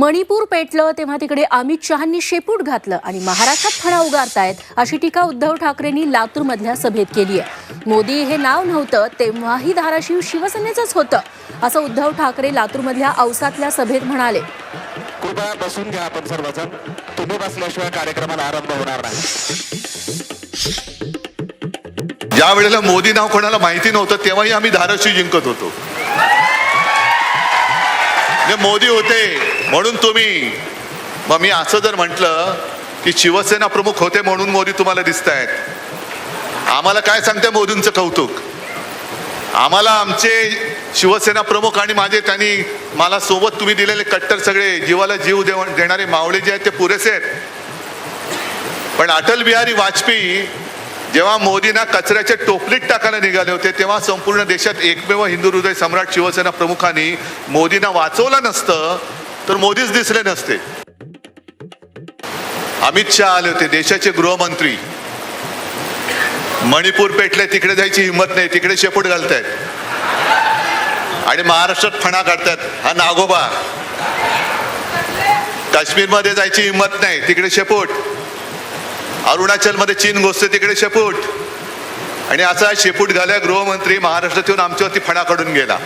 मणिपूर पेटलं तेव्हा तिकडे अमित शहांनी शेपूट घातलं आणि महाराष्ट्रात फणा उगारतायत अशी टीका उद्धव ठाकरेंनी लातूरमधल्या सभेत केली आहे. मोदी हे नाव नव्हतं तेव्हाही धाराशिव शिवसेनेचंच होतं असं उद्धव ठाकरे लातूरमधल्या औसातल्या सभेत म्हणाले. कृपया बसून घ्या आपण सर्वजण. तुम्ही बसल्याशिवाय कार्यक्रमाला आरंभ होणार नाही. ज्या वेळेला मोदी नाव कोणाला माहिती नव्हतं तेव्हाही आम्ही धाराशिव जिंकत होतो. मोदी होते म्हणून तुम्ही मग मी असं जर म्हटलं की शिवसेना प्रमुख होते म्हणून मोदी तुम्हाला दिसत आहेत आम्हाला काय सांगते मोदींचं कौतुक? आम्हाला आमचे शिवसेना प्रमुख आणि माझे त्यांनी मला सोबत तुम्ही दिलेले कट्टर सगळे जीवाला जीव देव देणारे मावळे जे आहेत ते पुरेसे आहेत. पण अटल बिहारी वाजपेयी जेव्हा मोदींना कचऱ्याच्या टोपलीत टाकायला निघाले होते तेव्हा संपूर्ण देशात एकमेव हिंदू हृदय सम्राट शिवसेना प्रमुखांनी मोदींना वाचवलं नसतं तर मोदीच दिसले नसते. अमित शहा आले होते देशाचे गृहमंत्री. मणिपूर पेटले तिकडे जायची हिंमत नाही तिकडे शेपूट घालतायत. आणि महाराष्ट्रात फणा काढतात हा नागोबा. काश्मीरमध्ये जायची हिंमत नाही तिकडे शेपूट. अरुणाचलमध्ये चीन घोसते तिकडे शेपूट. आणि असा शेपूट घाल्या गृहमंत्री महाराष्ट्रात येऊन आमच्यावरती फणा काढून गेला.